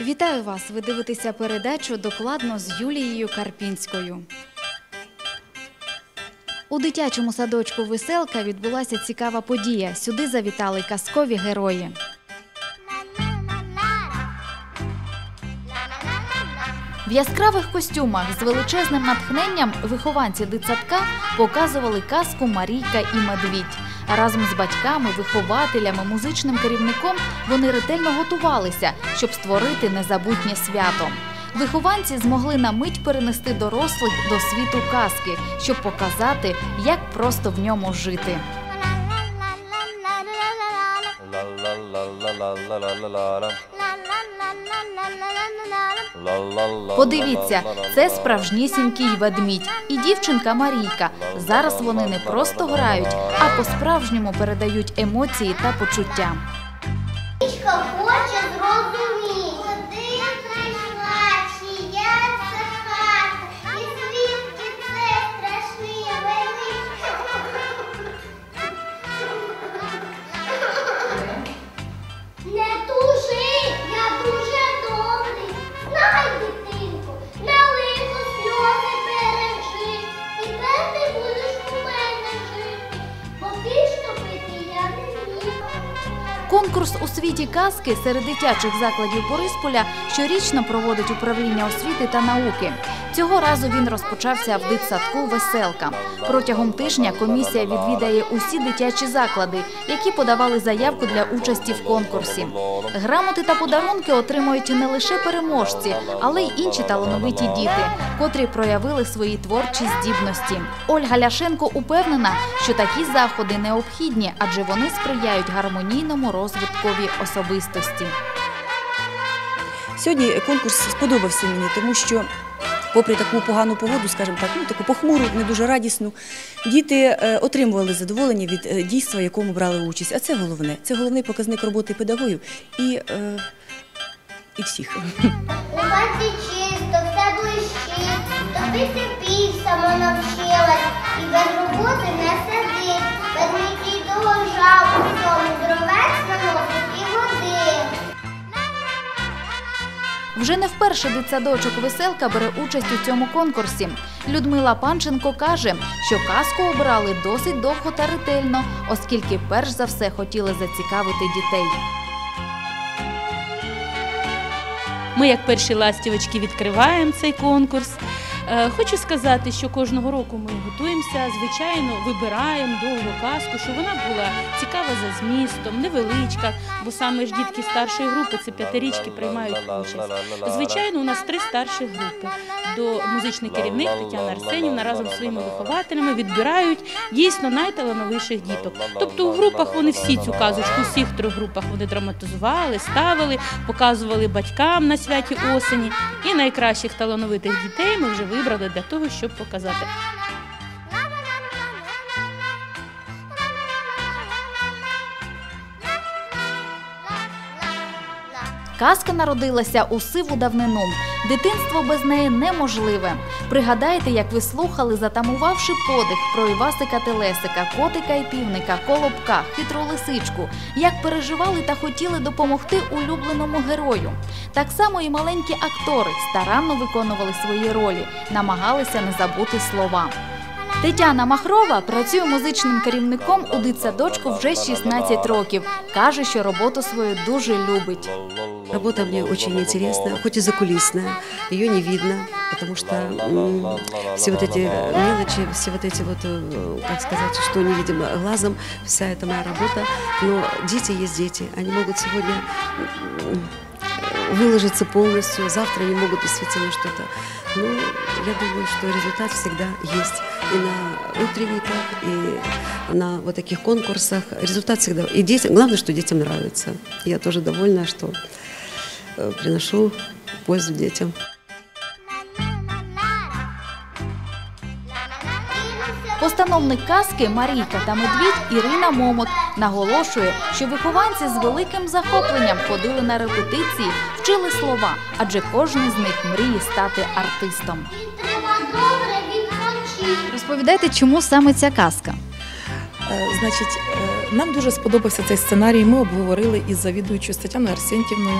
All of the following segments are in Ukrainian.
Вітаю вас! Ви дивитеся передачу докладно з Юлією Карпінською. У дитячому садочку Веселка відбулася цікава подія. Сюди завітали казкові герої. В яскравих костюмах з величезним натхненням вихованці дитсадка показували казку Марійка і Медвідь. Разом з батьками, вихователями, музичним керівником вони ретельно готувалися, щоб створити незабутнє свято. Вихованці змогли на мить перенести дорослих до світу казки, щоб показати, як просто в ньому жити. Подивіться, це справжнісінький ведмідь і дівчинка Марійка. Зараз вони не просто грають, а по-справжньому передають емоції та почуття. Світі казки серед дитячих закладів Борисполя щорічно проводить управління освіти та науки. Цього разу він розпочався в дитсадку Веселка. Протягом тижня комісія відвідає усі дитячі заклади, які подавали заявку для участі в конкурсі. Грамоти та подарунки отримують не лише переможці, але й інші талановиті діти, котрі проявили свої творчі здібності. Ольга Ляшенко упевнена, що такі заходи необхідні, адже вони сприяють гармонійному розвиткові особистості. Сьогодні конкурс сподобався мені, тому що, попри таку погану погоду, скажімо так, ну таку похмуру, не дуже радісну, діти е, отримували задоволення від е, дійства, в якому брали участь. А це головне. Це головний показник роботи педагогів і, е, і всіх. Вже не вперше дитсадочок Веселка бере участь у цьому конкурсі. Людмила Панченко каже, що казку обрали досить довго та ретельно, оскільки перш за все хотіли зацікавити дітей. Ми, як перші ластівочки, відкриваємо цей конкурс. Е, Хочу сказати, що кожного року ми готуємося, звичайно, вибираємо довгу казку, щоб вона була цікава за змістом, невеличка, бо саме ж дітки старшої групи, це п'ятирічки, приймають участь. Звичайно, у нас три старші групи. До музичний керівник Тетяна Арсенівна разом з своїми вихователями відбирають дійсно найталановитіших діток. Тобто у групах вони всі цю казочку, у всіх трьох групах вони драматизували, ставили, показували батькам на святі осені. І найкращих талановитих дітей ми вже вибрали для того, щоб показати. Казка народилася у сиву давнину. Дитинство без неї неможливе. Пригадайте, як ви слухали, затамувавши подих про Івасика Телесика, котика і півника, колобка, хитру лисичку, як переживали та хотіли допомогти улюбленому герою. Так само і маленькі актори старанно виконували свої ролі, намагалися не забути слова. Тетяна Махрова працює музичним керівником у дитсадочку вже 16 років. Каже, що роботу свою дуже любить. Работа мне очень интересная, хоть и закулисная, ее не видно, потому что м, все вот эти мелочи, все вот эти вот, э, как сказать, что не видим глазом, вся эта моя работа. Но дети есть дети, они могут сегодня м, выложиться полностью, завтра они могут действительно что-то. Ну, я думаю, что результат всегда есть и на утренниках, и на вот таких конкурсах. Результат всегда. И детям, главное, что детям нравится. Я тоже довольна, что э, приношу пользу детям. Постановник казки Марійка та Медвідь Ірина Момот наголошує, що вихованці з великим захопленням ходили на репетиції, вчили слова, адже кожен з них мріє стати артистом. Розповідайте, чому саме ця казка? Е, Значить, е, нам дуже сподобався цей сценарій. Ми обговорили із завідуючою Тетяною Арсентівною.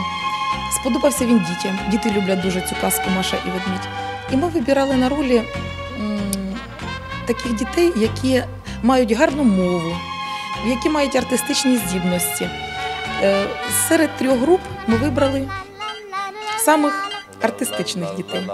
Сподобався він дітям. Діти люблять дуже цю казку Маша і ведмідь. І ми вибирали на ролі таких дітей, які мають гарну мову, які мають артистичні здібності. Е, Серед трьох груп ми вибрали самих артистичних дітей.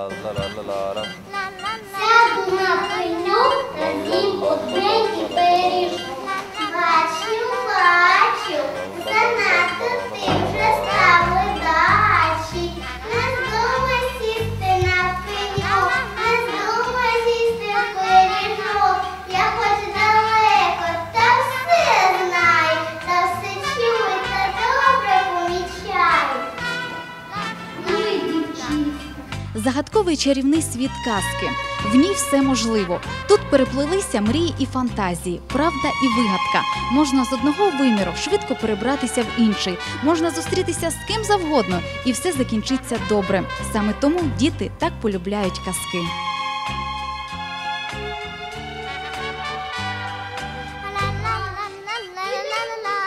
Загадковий чарівний світ казки. В ній все можливо. Тут переплилися мрії і фантазії, правда і вигадка. Можна з одного виміру швидко перебратися в інший, можна зустрітися з ким завгодно, і все закінчиться добре. Саме тому діти так полюбляють казки.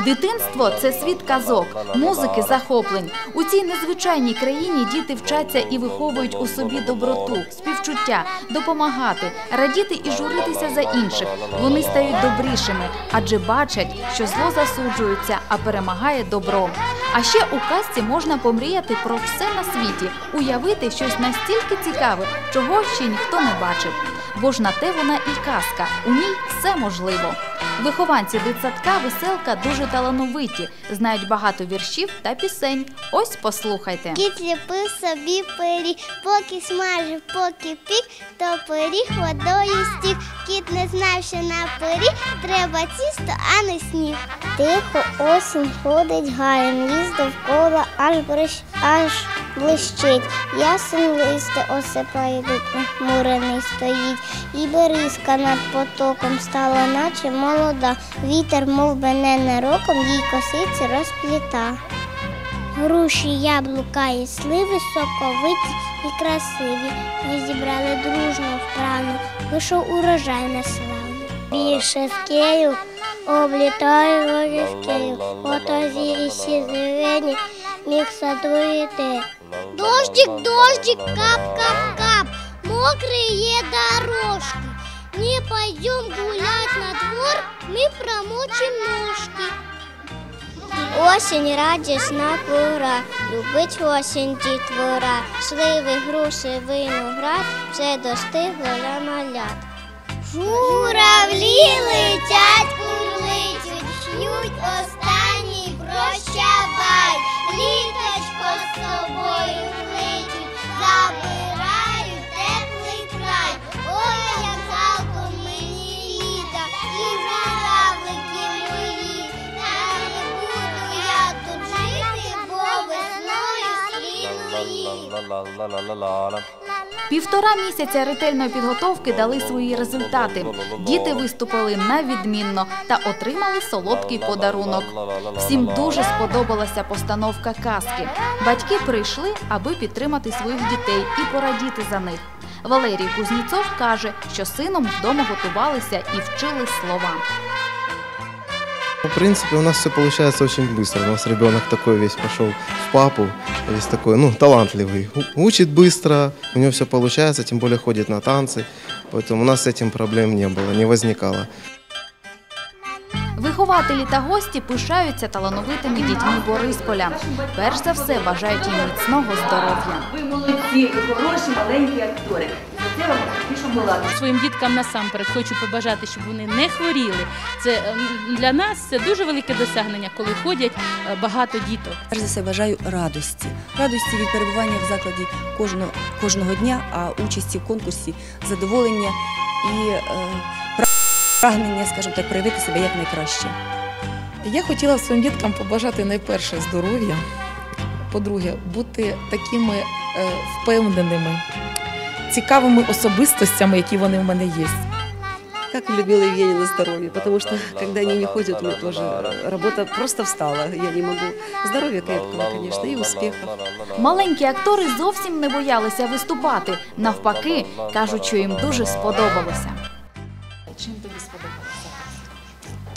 Дитинство це світ казок, музики, захоплень. У цій незвичайній країні діти вчаться і виховують у собі доброту, співчуття, допомагати, радіти і журитися за інших. Вони стають добрішими, адже бачать, що зло засуджується, а перемагає добро. А ще у казці можна помріяти про все на світі, уявити щось настільки цікаве, чого ще ніхто не бачив. Бо ж на те вона і казка. У ній все можливо. Вихованці дитсадка веселка дуже талановиті, знають багато віршів та пісень. Ось послухайте. Кіт ліпив собі пиріг, поки смажив, поки пік, то пиріг водою стік. Кіт не знав, що на пиріг треба тісто, а не сніг. Тихо осінь ходить гаєм, ліс довкола аж брищ, аж блищить. Ясен листе осипає, дуб нахмурений стоїть. І берізка над потоком стала, наче молода. Вітер, мов би ненароком, їй косиці розпліта. Груші, яблука і сливи соковиті і красиві. Ми зібрали дружно вправно, вийшов урожай на славу. Більше скею облітаю рожескею, ото зірі сі зелені міг садуєте. Дождик, дождик, кап, кап, кап, мокрые є дорожки. Не пойдем гулять на двор, мы промочим ножки. Осінь радісна пора, любить осінь дітвора, сливи, груші, виноград, все достигло для малят. Журавлі летять, курлицють, шлють останній прощавай, літочко з собою Півтора місяця ретельної підготовки дали свої результати. Діти виступили на відмінно та отримали солодкий подарунок. Всім дуже сподобалася постановка казки. Батьки прийшли, аби підтримати своїх дітей і порадіти за них. Валерій Кузніцов каже, що сином вдома готувалися і вчили слова. Ну, В принципе, у нас все получается очень быстро. У нас ребенок такой весь пошел в папу, весь такой, ну, талантливый. У- Учит быстро, у него все получается, тем более ходит на танцы. Поэтому у нас с этим проблем не было, не возникало. Вихователі та гості пишаються талановитими дітьми Борисполя. Перш за все бажають їм міцного здоров'я. Ви молодці, ви хороші маленькі актори. Вам більше була. Своїм діткам насамперед хочу побажати, щоб вони не хворіли. Це ем, для нас це дуже велике досягнення, коли ходять е, багато діток. Перш за все бажаю радості. Радості від перебування в закладі кожного, кожного дня, а участі в конкурсі, задоволення і е, прагнення, скажімо так, проявити себе як найкраще. Я хотіла своїм діткам побажати найперше здоров'я, по-друге, бути такими е, впевненими, цікавими особистостями, які вони в мене є. Как любила Евгения здоровье, потому что когда они не ходят, мне тоже работа просто встала. Я не могу. Здоровья крепкого, конечно, и успехов. Маленькі актори зовсім не боялися виступати. Навпаки, кажуть, що їм дуже сподобалося.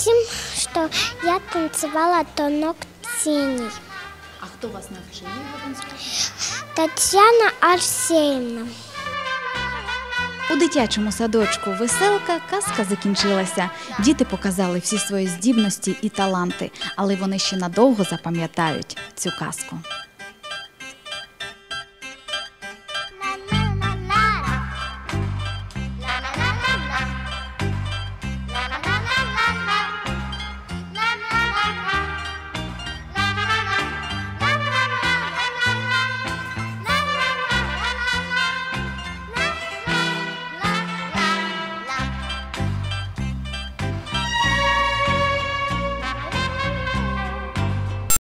Тем, что я танцевала тонок синий. А хто вас навчив? Тетяна Арсеївна. У дитячому садочку веселка казка закінчилася. Діти показали всі свої здібності і таланти, але вони ще надовго запам'ятають цю казку.